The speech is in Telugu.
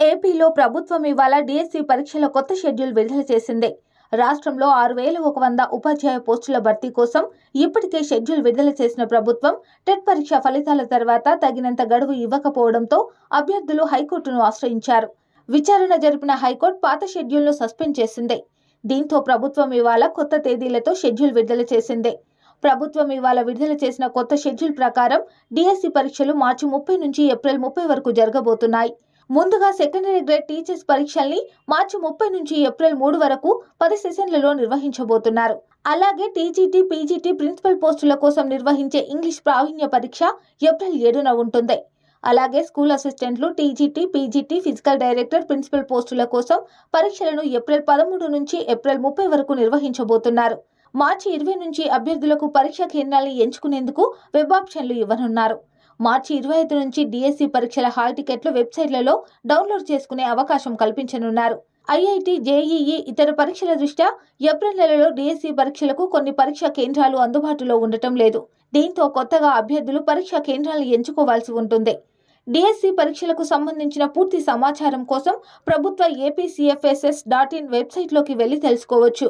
ఏపీలో ప్రభుత్వం ఇవాళ డిఎస్సి పరీక్షల కొత్త షెడ్యూల్ విడుదల చేసింది. రాష్ట్రంలో ఆరు వేల ఒక వంద ఉపాధ్యాయ పోస్టుల భర్తీ కోసం ఇప్పటికే షెడ్యూల్ విడుదల చేసిన ప్రభుత్వం టెట్ పరీక్ష ఫలితాల తర్వాత తగినంత గడువు ఇవ్వకపోవడంతో అభ్యర్థులు హైకోర్టును ఆశ్రయించారు. విచారణ జరిపిన హైకోర్టు పాత షెడ్యూల్ను సస్పెండ్ చేసింది. దీంతో ప్రభుత్వం ఇవాళ కొత్త తేదీలతో షెడ్యూల్ విడుదల చేసింది. ప్రభుత్వం ఇవాళ విడుదల చేసిన కొత్త షెడ్యూల్ ప్రకారం డిఎస్సి పరీక్షలు మార్చి ముప్పై నుంచి ఏప్రిల్ ముప్పై వరకు జరగబోతున్నాయి. ముందుగా సెకండరీ గ్రేడ్ టీచర్స్ పరీక్షల్ని మార్చి ముప్పై నుంచి ఏప్రిల్ మూడు వరకు పది సెషన్లలో నిర్వహించబోతున్నారు. అలాగే టీజీటీ పీజీటీ ప్రిన్సిపల్ పోస్టుల కోసం నిర్వహించే ఇంగ్లీష్ ప్రావీణ్య పరీక్ష ఏప్రిల్ ఏడున ఉంటుంది. అలాగే స్కూల్ అసిస్టెంట్లు TGT PGT physical director principal పోస్టుల కోసం పరీక్షలను ఏప్రిల్ పదమూడు నుంచి ఏప్రిల్ ముప్పై వరకు నిర్వహించబోతున్నారు. మార్చి ఇరవై నుంచి అభ్యర్థులకు పరీక్షా కేంద్రాలను ఎంచుకునేందుకు వెబ్ ఆప్షన్లు ఇవ్వనున్నారు. మార్చి ఇరవై ఐదు నుంచి డిఎస్సి పరీక్షల హాల్ టికెట్లు వెబ్సైట్లలో డౌన్లోడ్ చేసుకునే అవకాశం కల్పించనున్నారు. ఐఐటి జేఈఈ ఇతర పరీక్షల దృష్ట్యా ఏప్రిల్ నెలలో డిఎస్సి పరీక్షలకు కొన్ని పరీక్షా కేంద్రాలు అందుబాటులో ఉండటం లేదు. దీంతో కొత్తగా అభ్యర్థులు పరీక్షా కేంద్రాలను ఎంచుకోవాల్సి ఉంటుంది. డిఎస్సి పరీక్షలకు సంబంధించిన పూర్తి సమాచారం కోసం ప్రభుత్వ ఏపీసీఎఫ్ఎస్ఎస్ డాట్ ఇన్ వెబ్సైట్లోకి వెళ్ళి తెలుసుకోవచ్చు.